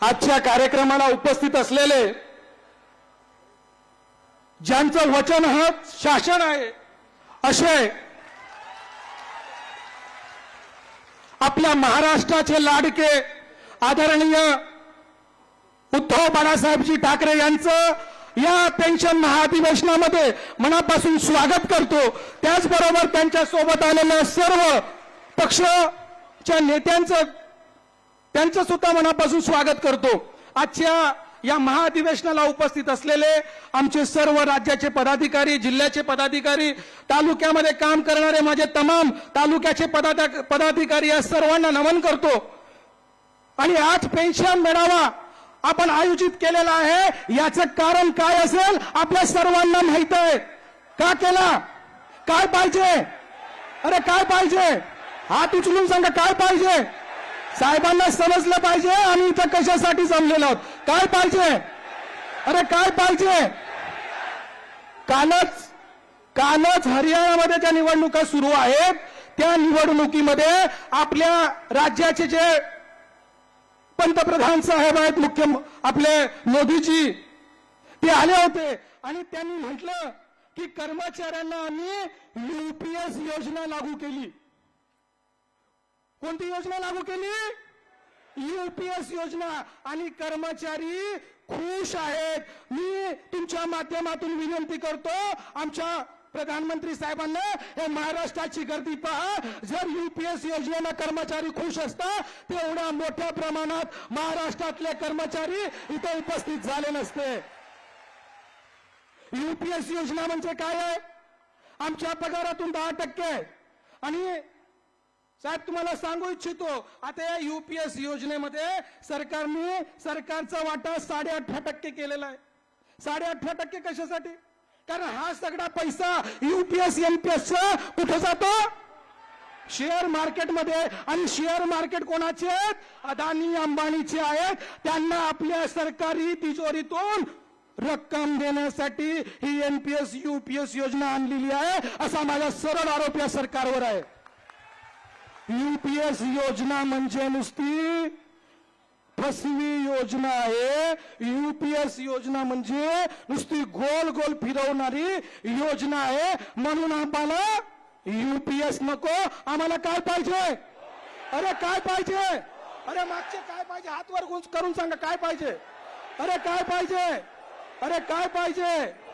आजच्या कार्यक्रमाला उपस्थित असलेले ज्यांचं वचन हा शासन आहे असे आपल्या महाराष्ट्राचे लाडके आदरणीय उद्धव बाळासाहेबजी ठाकरे यांचं या पेन्शन महाधिवेशनामध्ये मनापासून स्वागत करतो. त्याचबरोबर त्यांच्यासोबत आलेल्या सर्व पक्षाच्या नेत्यांचं त्यांचं सुद्धा मनापासून स्वागत करतो. आजच्या या महाधिवेशनाला उपस्थित असलेले आमचे सर्व राज्याचे पदाधिकारी जिल्ह्याचे पदाधिकारी तालुक्यामध्ये काम करणारे माझे तमाम तालुक्याचे पदाधिकारी या सर्वांना नमन करतो. आणि आज पेन्शन मेळावा आपण आयोजित केलेला आहे. याचं कारण काय असेल आपल्या सर्वांना माहीत आहे. का केला? काय पाहिजे? अरे काय पाहिजे? हात उचलून सांगा काय पाहिजे? साहेबांना समजलं पाहिजे आम्ही इथं कशासाठी जमलेलो आहोत? काय पाहिजे? अरे काय पाहिजे? कालच कालच हरियाणामध्ये ज्या निवडणुका सुरू आहेत त्या निवडणुकीमध्ये आपल्या राज्याचे जे पंतप्रधान साहेब आहेत मुख्य आपले मोदीजी ते आले होते. आणि त्यांनी म्हटलं की कर्मचाऱ्यांना आम्ही युपीएस योजना लागू केली. कोणती योजना लागू केली? युपीएस योजना. आणि कर्मचारी खुश आहेत. मी तुमच्या माध्यमातून विनंती करतो आमच्या प्रधानमंत्री साहेबांना हे महाराष्ट्राची गर्दी पहा. जर युपीएस योजनेनं कर्मचारी खुश असता तेवढ्या मोठ्या प्रमाणात महाराष्ट्रातले कर्मचारी इथे उपस्थित झाले नसते. युपीएस योजना म्हणजे काय आहे? आमच्या पगारातून दहा टक्के आणि साहेब तुम्हाला सांगू इच्छितो आता या युपीएस योजनेमध्ये सरकारने सरकारचा वाटा साडे अठरा टक्के केलेला आहे. साडे अठरा टक्के कशासाठी? कारण हा सगळा पैसा युपीएस एनपीएस कुठे जातो? शेअर मार्केटमध्ये. आणि शेअर मार्केट कोणाचे आहेत? अदानी अंबानीचे आहेत. त्यांना आपल्या सरकारी तिजोरीतून रक्कम देण्यासाठी ही एनपीएस युपीएस योजना आणलेली आहे असा माझा सरळ आरोप या सरकारवर आहे. युपीएस योजना म्हणजे नुसती फसवी योजना आहे. युपीएस योजना म्हणजे नुसती गोल गोल फिरवणारी योजना आहे. म्हणून आम्हाला युपीएस नको. आम्हाला काय पाहिजे? अरे काय पाहिजे? अरे मागचे काय पाहिजे? हात वर करून सांगा काय पाहिजे? अरे काय पाहिजे? अरे काय पाहिजे?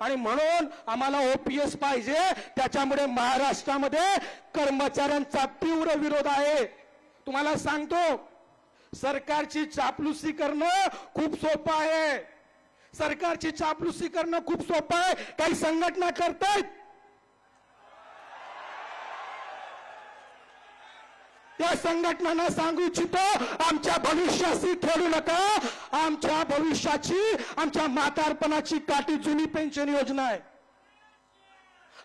आणि म्हणून आम्हाला ओपीएस पाहिजे. त्याच्यामुळे महाराष्ट्रामध्ये कर्मचाऱ्यांचा तीव्र विरोध आहे. तुम्हाला सांगतो सरकारची चापलुसी करणं खूप सोपं आहे. सरकारची चापलुसी करणं खूप सोपं आहे. काही संघटना करतायत त्या संघटनांना सांगू इच्छितो आमच्या भविष्याशी खेळू नका. आमच्या भविष्याची आमच्या म्हातारपणाची काठी जुनी पेन्शन योजना आहे.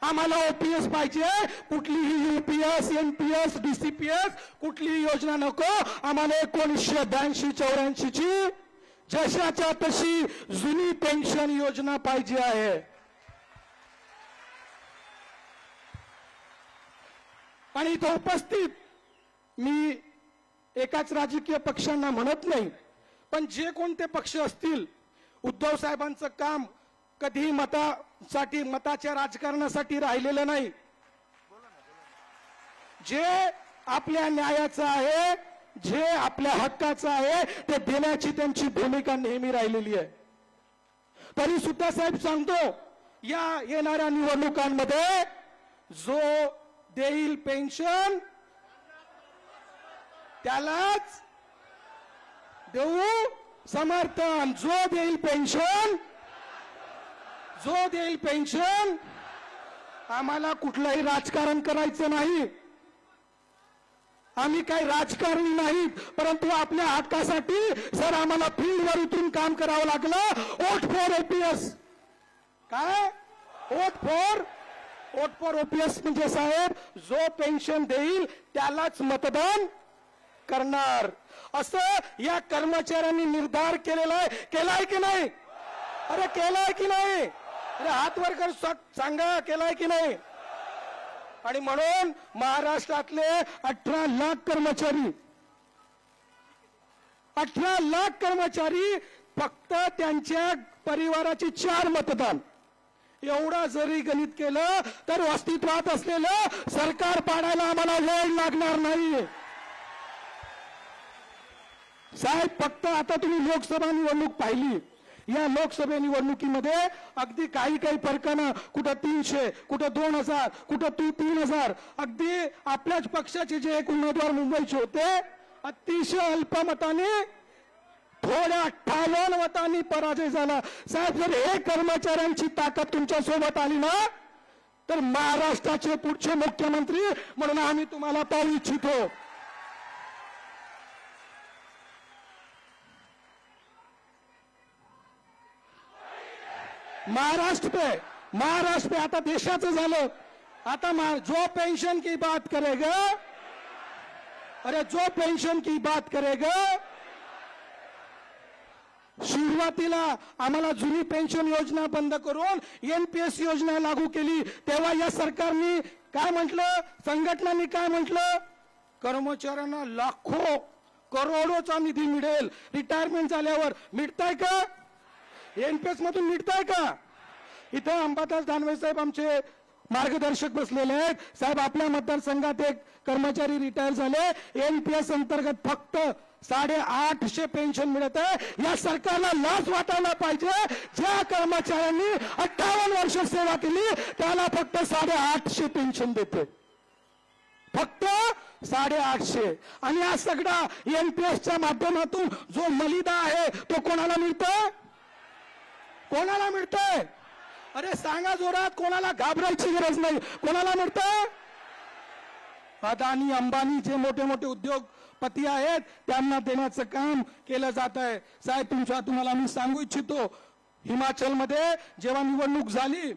आम्हाला ओपीएस पाहिजे. कुठलीही युपीएस एनपीएस डीसीपीएस कुठलीही योजना नको. आम्हाला एकोणीसशे ब्याऐंशी चौऱ्याऐंशी ची जशाच्या तशी जुनी पेन्शन योजना पाहिजे आहे. आणि इथं उपस्थित मी एकाच राजकीय पक्षांना म्हणत नाही पण जे कोणते पक्ष असतील उद्धव साहेबांचं काम कधी मतासाठी मताच्या राजकारणासाठी राहिलेलं नाही. जे आपल्या न्यायाचं आहे जे आपल्या हक्काचं आहे ते देण्याची त्यांची भूमिका नेहमी राहिलेली आहे. तरी सुद्धा साहेब सांगतो या येणाऱ्या निवडणुकांमध्ये जो देईल पेन्शन त्यालाच देऊ समर्थन. जो देईल पेन्शन जो देईल पेन्शन आम्हाला कुठलंही राजकारण करायचं नाही. आम्ही काही राजकारणी नाही परंतु आपल्या हक्कासाठी सर आम्हाला फील्डवर उतरून काम करावं लागलं ओट फॉर ओपीएस काय? Vote for vote for OPS म्हणजे साहेब जो पेन्शन देईल त्यालाच मतदान करणार. असं या कर्मचाऱ्यांनी निर्धार केलेला आहे. केलाय की नाही? अरे केलाय की नाही? अरे हात वर कर सांगा केलाय की नाही? आणि म्हणून महाराष्ट्रातले अठरा लाख कर्मचारी अठरा लाख कर्मचारी फक्त त्यांच्या परिवाराचे चार मतदान. एवढा जरी गणित केलं तर अस्तित्वात असलेलं सरकार पाडायला आम्हाला वेळ लागणार नाही साहेब फक्त आता तुम्ही लोकसभा निवडणूक पाहिली. या लोकसभा निवडणुकीमध्ये अगदी काही काही फरकानं कुठं तीनशे कुठं दोन हजार कुठं तू तीन हजार अगदी आपल्याच पक्षाचे जे एक उमेदवार मुंबईचे होते अतिशय अल्पमताने थोड्या अठ्ठावन्न मतांनी पराजय झाला. साहेब जर हे कर्मचाऱ्यांची ताकद तुमच्यासोबत आली ना तर महाराष्ट्राचे पुढचे मुख्यमंत्री म्हणून आम्ही तुम्हाला पाहू इच्छितो. महाराष्ट्र पे महाराष्ट्र पे आता देशाचं झालं. आता मा- जो पेंशन की बात करेगा अरे जो पेन्शन की बात करेगा सुरुवातीला आम्हाला जुनी पेन्शन योजना बंद करून एनपीएस योजना लागू केली. तेव्हा या सरकारने काय म्हटलं? संघटनांनी काय म्हटलं? कर्मचाऱ्यांना लाखो करोडोचा निधी मिळेल. रिटायरमेंट झाल्यावर मिळताय का? एनपीएस मधून निघताय का? इथं अंबादास दानवे साहेब आमचे मार्गदर्शक बसलेले आहेत. साहेब आपल्या मतदारसंघात एक कर्मचारी रिटायर झाले. एनपीएस अंतर्गत फक्त साडे आठशे पेन्शन मिळत आहे. या सरकारला लाच वाटायला पाहिजे. ज्या कर्मचाऱ्यांनी अठ्ठावन्न वर्ष सेवा केली त्याला फक्त साडे आठशे पेन्शन देते फक्त साडेआठशे. आणि हा सगळा एनपीएसच्या माध्यमातून जो मलिदा आहे तो कोणाला मिळतो कोणाला मिळतंय? अरे सांगा जोरात कोणाला घाबरायची गरज नाही. कोणाला मिळतंय? अदानी अंबानी जे मोठे मोठे उद्योगपती आहेत त्यांना देण्याचं काम केलं जात आहे साहेब तुमच्या तुम्हाला मी सांगू इच्छितो हिमाचलमध्ये जेव्हा निवडणूक झाली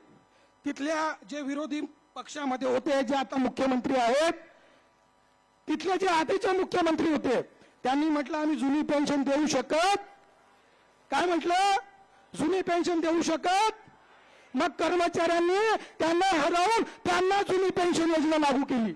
तिथल्या जे विरोधी पक्षामध्ये होते जे आता मुख्यमंत्री आहेत तिथले जे आधीचे मुख्यमंत्री होते त्यांनी म्हटलं आम्ही जुनी पेन्शन देऊ शकत. काय म्हटलं? जुनी पेन्शन देऊ शकत? मग कर्मचाऱ्यांनी त्यांना हरवून त्यांना जुनी पेन्शन योजना लागू केली.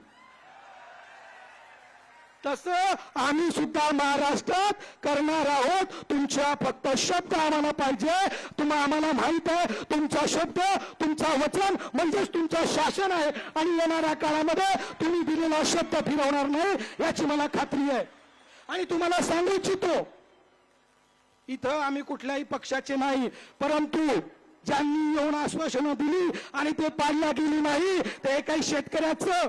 तसं आम्ही सुद्धा महाराष्ट्रात करणार आहोत. तुमच्या फक्त शब्द आम्हाला पाहिजे. तुम्हा आम्हाला माहीत आहे तुमचा शब्द तुमचा वचन म्हणजेच तुमचं शासन आहे. आणि येणाऱ्या काळामध्ये तुम्ही दिलेला शब्द फिरवणार नाही याची मला खात्री आहे. आणि तुम्हाला सांगू इच्छितो इथं आम्ही कुठल्याही पक्षाचे नाही परंतु ज्यांनी येऊन आश्वासनं दिली आणि ते पाडल्या गेली नाही ते काही शेतकऱ्याचं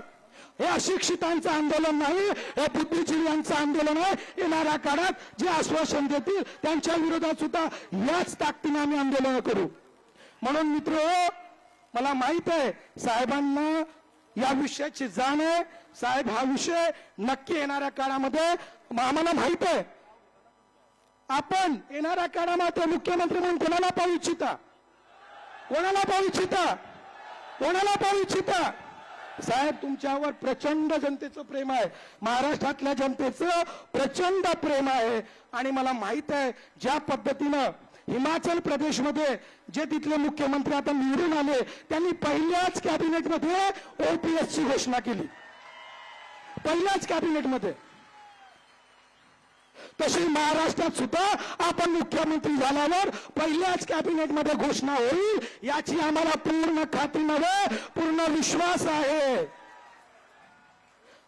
हे अशिक्षितांचं आंदोलन नाही हे बुद्धिजीव्यांचं आंदोलन आहे. येणाऱ्या काळात जे आश्वासन देतील त्यांच्या विरोधात सुद्धा याच ताकदीने आम्ही आंदोलन करू. म्हणून मित्र मला माहीत आहे साहेबांना या विषयाची जाण आहे. साहेब हा विषय नक्की येणाऱ्या काळामध्ये आम्हाला माहीत आहे. आपण येणाऱ्या काळामध्ये मुख्यमंत्री म्हणून कोणाला पाहू इच्छिता? कोणाला पाहू इच्छिता? कोणाला पाहू इच्छिता? साहेब तुमच्यावर प्रचंड जनतेचं प्रेम आहे. महाराष्ट्रातल्या जनतेचं प्रचंड प्रेम आहे. आणि मला माहीत आहे ज्या पद्धतीनं हिमाचल प्रदेशमध्ये जे तिथले मुख्यमंत्री आता निवडून आले त्यांनी पहिल्याच कॅबिनेटमध्ये ओपीएस ची घोषणा केली. पहिल्याच कॅबिनेटमध्ये तशी महाराष्ट्रात सुद्धा आपण मुख्यमंत्री झाल्यावर पहिल्याच कॅबिनेटमध्ये घोषणा होईल याची आम्हाला पूर्ण खात्री नव्हे पूर्ण विश्वास आहे.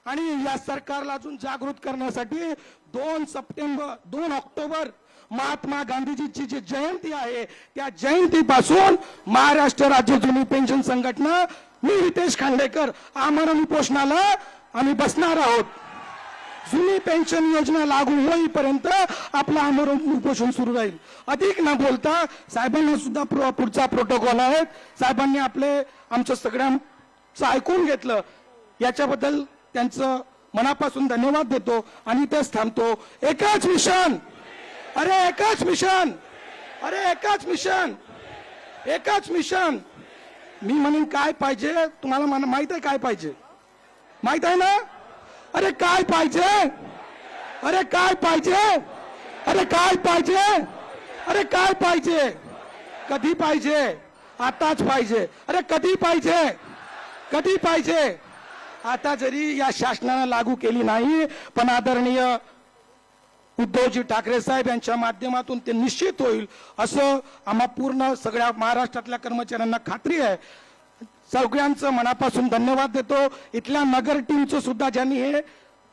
आणि या सरकारला अजून जागृत करण्यासाठी दोन सप्टेंबर दोन ऑक्टोबर महात्मा गांधीजीची जी जयंती आहे त्या जयंतीपासून महाराष्ट्र राज्य जुनी पेन्शन संघटना मी रितेश खांडेकर आमरण उपोषणाला आम्ही बसणार आहोत. जुनी पेन्शन योजना लागू होईपर्यंत आपलं आमरण उपोषण सुरू राहील. अधिक न बोलता साहेबांना सुद्धा प्रो- पुढचा प्रोटोकॉल आहे. साहेबांनी आपले आमच्या सगळ्यांचं ऐकून घेतलं. याच्याबद्दल त्यांचं मनापासून धन्यवाद देतो आणि इथेच थांबतो. एकच मिशन! अरे एकच मिशन! अरे एकच मिशन! एकच मिशन! मी म्हणेन काय पाहिजे? तुम्हाला माहीत आहे काय पाहिजे? माहीत आहे ना? अरे काय पाहिजे? अरे काय पाहिजे? अरे काय पाहिजे? अरे काय पाहिजे? कधी पाहिजे? आताच पाहिजे. अरे कधी पाहिजे? कधी पाहिजे? आता जरी या शासनानं लागू केली नाही पण आदरणीय उद्धवजी ठाकरे साहेब यांच्या माध्यमातून ते निश्चित होईल असं आम्हा पूर्ण सगळ्या महाराष्ट्रातल्या कर्मचाऱ्यांना खात्री आहे. सगळ्यांचं मनापासून धन्यवाद देतो. इथल्या नगर टीमचं सुद्धा ज्यांनी हे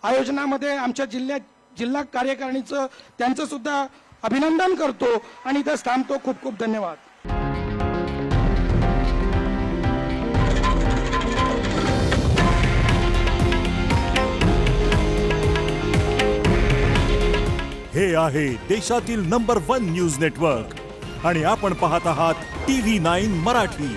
आयोजनामध्ये आमच्या जिल्ह्यात जिल्हा कार्यकारिणीचं त्यांचं सुद्धा अभिनंदन करतो आणि इथंच थांबतो. खूप खूप धन्यवाद. हे आहे देशातील नंबर वन न्यूज नेटवर्क आणि आपण पाहत आहात टीव्ही नाईन मराठी.